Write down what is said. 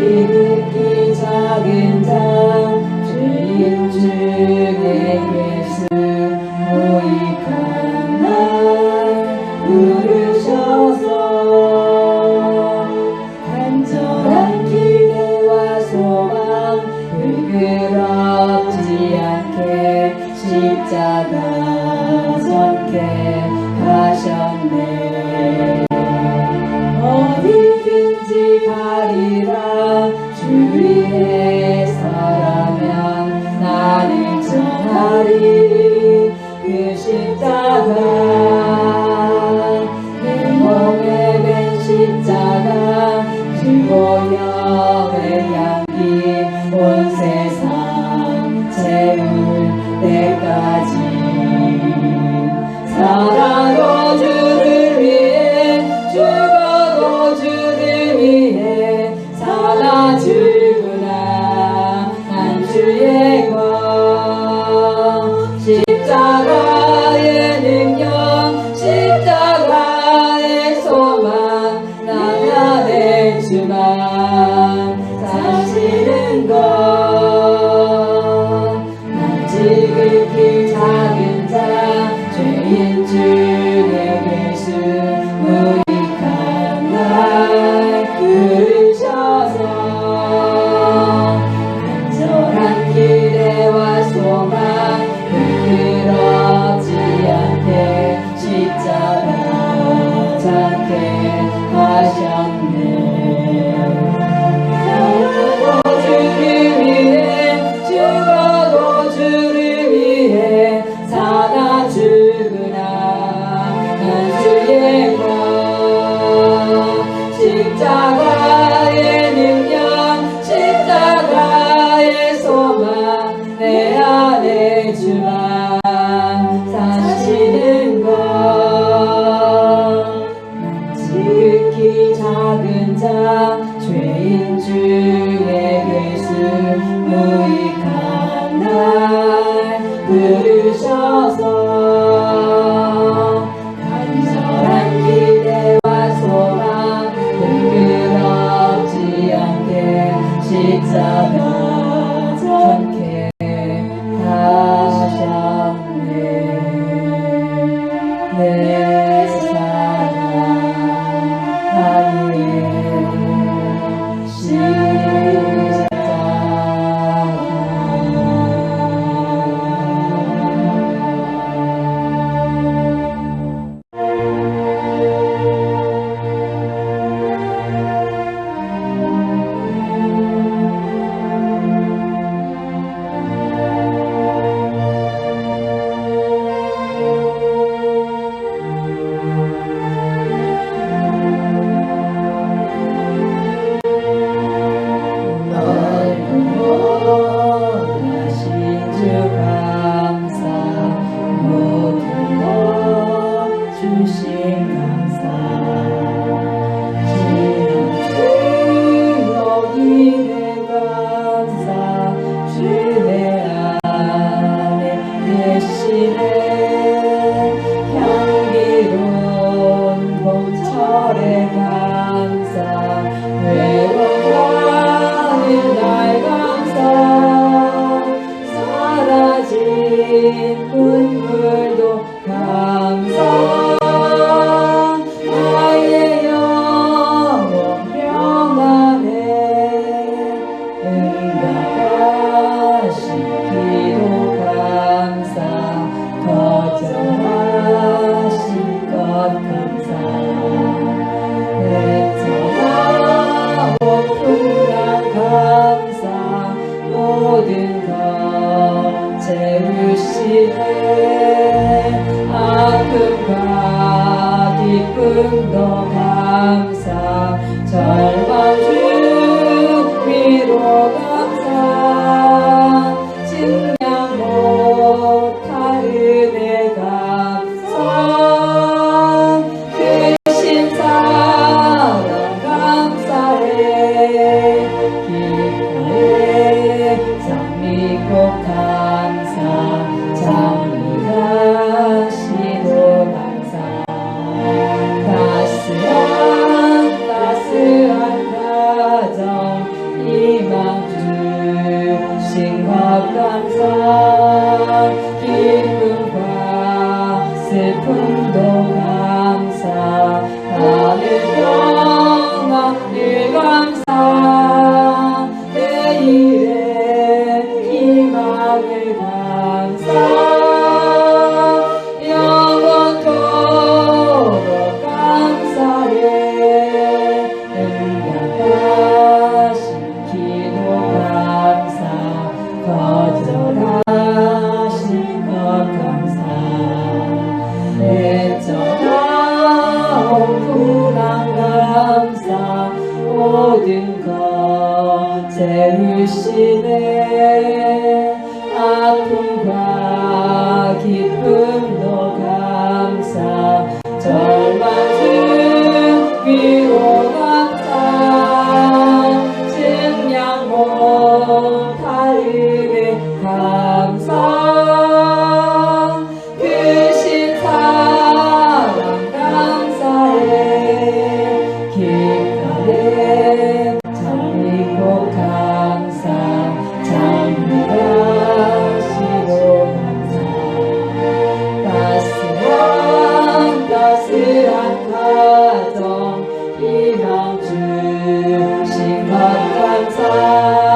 지극히 작은 자 주인중의 예수 무익한 날 부르셔서 간절한 기대와 소망 부끄럽지 않게 십자가 전개 간직하리라. 주위에 사랑면 나를 전하리. 그 십자가 yine bizim Yeah. Jehovah. Santa.